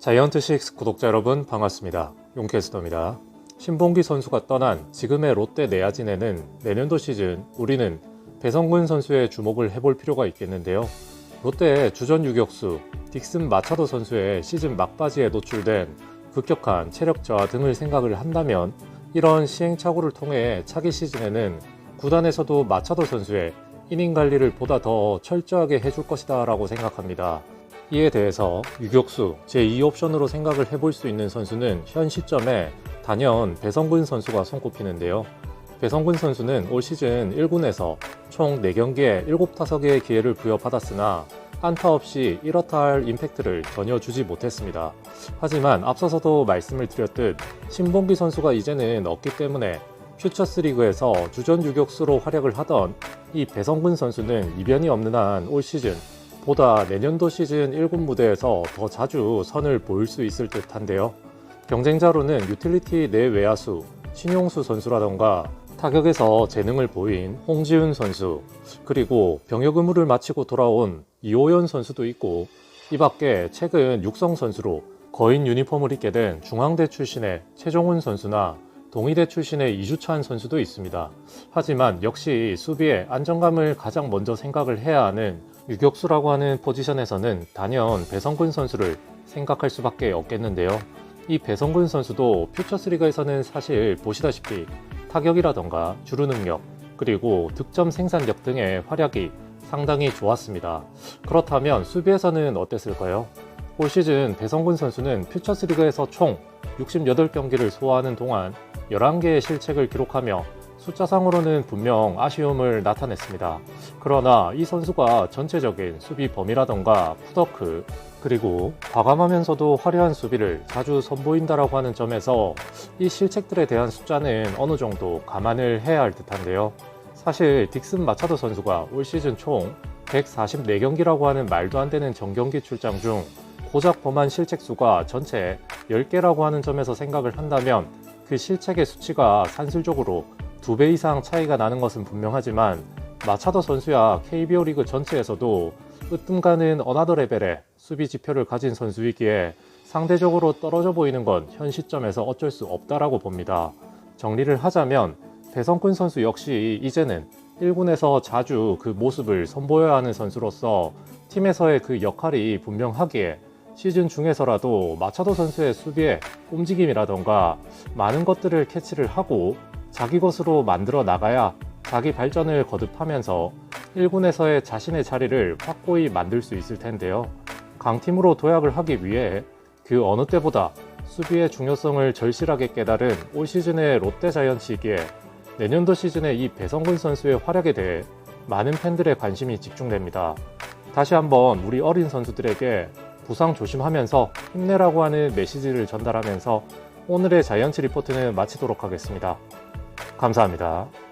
자이언트6 구독자 여러분 반갑습니다. 용캐스터입니다. 신봉기 선수가 떠난 지금의 롯데 내야진에는 내년도 시즌 우리는 배성근 선수의 주목을 해볼 필요가 있겠는데요. 롯데의 주전 유격수 딕슨 마차도 선수의 시즌 막바지에 노출된 급격한 체력 저하 등을 생각을 한다면 이런 시행착오를 통해 차기 시즌에는 구단에서도 마차도 선수의 이닝 관리를 보다 더 철저하게 해줄 것이다 라고 생각합니다. 이에 대해서 유격수 제2 옵션으로 생각을 해볼 수 있는 선수는 현 시점에 단연 배성근 선수가 손꼽히는데요. 배성근 선수는 올 시즌 1군에서 총 4경기에 7타석의 기회를 부여받았으나 안타 없이 1어타 할 임팩트를 전혀 주지 못했습니다. 하지만 앞서서도 말씀을 드렸듯 신봉기 선수가 이제는 없기 때문에 퓨처스 리그에서 주전 유격수로 활약을 하던 이 배성근 선수는 이변이 없는 한 올 시즌 보다 내년도 시즌 1군 무대에서 더 자주 선을 보일 수 있을 듯한데요. 경쟁자로는 유틸리티 내 외야수 신용수 선수라던가 타격에서 재능을 보인 홍지훈 선수 그리고 병역 의무를 마치고 돌아온 이호연 선수도 있고 이 밖에 최근 육성 선수로 거인 유니폼을 입게 된 중앙대 출신의 최종훈 선수나 동의대 출신의 이주찬 선수도 있습니다. 하지만 역시 수비에 안정감을 가장 먼저 생각을 해야 하는 유격수라고 하는 포지션에서는 단연 배성근 선수를 생각할 수밖에 없겠는데요. 이 배성근 선수도 퓨처스리그에서는 사실 보시다시피 타격이라던가 주루 능력 그리고 득점 생산력 등의 활약이 상당히 좋았습니다. 그렇다면 수비에서는 어땠을까요? 올 시즌 배성근 선수는 퓨처스리그에서 총 68경기를 소화하는 동안 11개의 실책을 기록하며 숫자상으로는 분명 아쉬움을 나타냈습니다. 그러나 이 선수가 전체적인 수비 범위라던가 푸더크 그리고 과감하면서도 화려한 수비를 자주 선보인다라고 하는 점에서 이 실책들에 대한 숫자는 어느 정도 감안을 해야 할 듯한데요. 사실 딕슨 마차도 선수가 올 시즌 총 144경기라고 하는 말도 안 되는 정경기 출장 중 고작 범한 실책 수가 전체 10개라고 하는 점에서 생각을 한다면 그 실책의 수치가 산술적으로 두 배 이상 차이가 나는 것은 분명하지만 마차도 선수야 KBO 리그 전체에서도 으뜸가는 어나더 레벨의 수비 지표를 가진 선수이기에 상대적으로 떨어져 보이는 건 현 시점에서 어쩔 수 없다라고 봅니다. 정리를 하자면 배성근 선수 역시 이제는 1군에서 자주 그 모습을 선보여야 하는 선수로서 팀에서의 그 역할이 분명하기에 시즌 중에서라도 마차도 선수의 수비의 움직임이라던가 많은 것들을 캐치를 하고 자기 것으로 만들어 나가야 자기 발전을 거듭하면서 1군에서의 자신의 자리를 확고히 만들 수 있을 텐데요. 강팀으로 도약을 하기 위해 그 어느 때보다 수비의 중요성을 절실하게 깨달은 올 시즌의 롯데 자이언츠이기에 내년도 시즌의 이 배성근 선수의 활약에 대해 많은 팬들의 관심이 집중됩니다. 다시 한번 우리 어린 선수들에게 부상 조심하면서 힘내라고 하는 메시지를 전달하면서 오늘의 자이언츠 리포트는 마치도록 하겠습니다. 감사합니다.